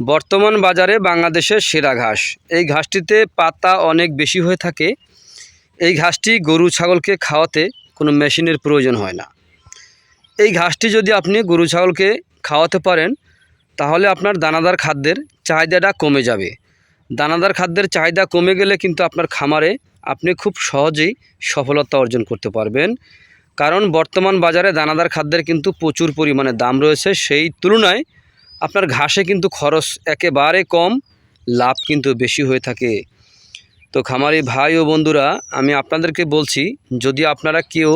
বর্তমান বাজারে বাংলাদেশের সেরা ঘাস। এই ঘাসটিতে পাতা অনেক বেশি হয়ে থাকে। এই ঘাসটি গরু ছাগলকে খাওয়াতে কোনো মেশিনের প্রয়োজন হয় না। এই ঘাসটি যদি আপনি গরু ছাগলকে খাওয়াতে পারেন, তাহলে আপনার দানাদার খাদ্যের চাহিদাটা কমে যাবে। দানাদার খাদ্যের চাহিদা কমে গেলে কিন্তু আপনার খামারে আপনি খুব সহজেই সফলতা অর্জন করতে পারবেন। কারণ বর্তমান বাজারে দানাদার খাদ্যের কিন্তু প্রচুর পরিমাণে দাম রয়েছে। সেই তুলনায় আপনার ঘাসে কিন্তু খরচ একেবারে কম, লাভ কিন্তু বেশি হয়ে থাকে। তো খামারি ভাই ও বন্ধুরা, আমি আপনাদেরকে বলছি, যদি আপনারা কেউ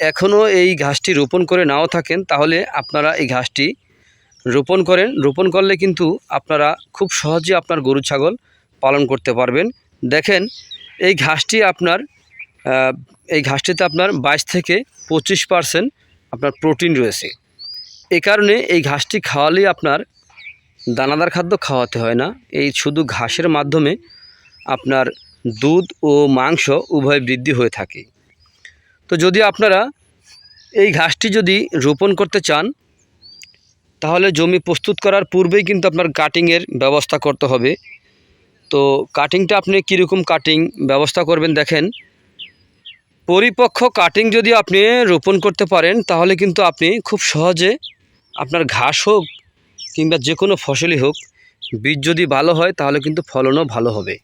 এখনও এই ঘাসটি রোপণ করে নাও থাকেন, তাহলে আপনারা এই ঘাসটি রোপণ করেন। রোপণ করলে কিন্তু আপনারা খুব সহজে আপনার গরু, ছাগল পালন করতে পারবেন। দেখেন, এই ঘাসটি আপনার এই ঘাসটিতে আপনার বাইশ থেকে পঁচিশ পারসেন্ট আপনার প্রোটিন রয়েছে। এই কারণে এই ঘাসটি খাওয়ালেই আপনার দানাদার খাদ্য খাওয়াতে হয় না। এই শুধু ঘাসের মাধ্যমে আপনার দুধ ও মাংস উভয় বৃদ্ধি হয়ে থাকে। তো যদি আপনারা এই ঘাসটি যদি রোপণ করতে চান, তাহলে জমি প্রস্তুত করার পূর্বেই কিন্তু আপনার কাটিংয়ের ব্যবস্থা করতে হবে। তো কাটিংটা আপনি কীরকম কাটিং ব্যবস্থা করবেন দেখেন। পরিপক্ক কাটিং যদি আপনি রোপণ করতে পারেন, তাহলে কিন্তু আপনি খুব সহজে আপনার ঘাস হোক কিংবা যে কোনো ফসলই হোক, বীজ যদি ভালো হয় তাহলে কিন্তু ফলনও ভালো হবে।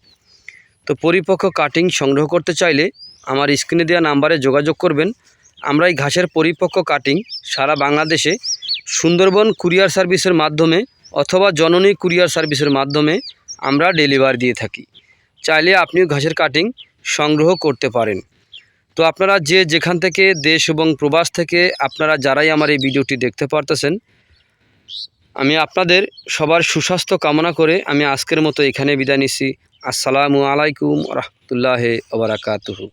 তো পরিপক্ক কাটিং সংগ্রহ করতে চাইলে আমার স্ক্রিনে দেওয়া নাম্বারে যোগাযোগ করবেন। আমরা এই ঘাসের পরিপক্ক কাটিং সারা বাংলাদেশে সুন্দরবন কুরিয়ার সার্ভিসের মাধ্যমে অথবা জননী কুরিয়ার সার্ভিসের মাধ্যমে আমরা ডেলিভারি দিয়ে থাকি। চাইলে আপনিও ঘাসের কাটিং সংগ্রহ করতে পারেন। তো আপনারা যে যেখান থেকে দেশ এবং প্রবাস থেকে আপনারা যারাই আমার এই ভিডিওটি দেখতে পারতেছেন, আমি আপনাদের সবার সুস্বাস্থ্য কামনা করে আমি আজকের মতো এখানে বিদায় নিচ্ছি। আসসালামু আলাইকুম রহমতুল্লাহ ওবরাকাতুহু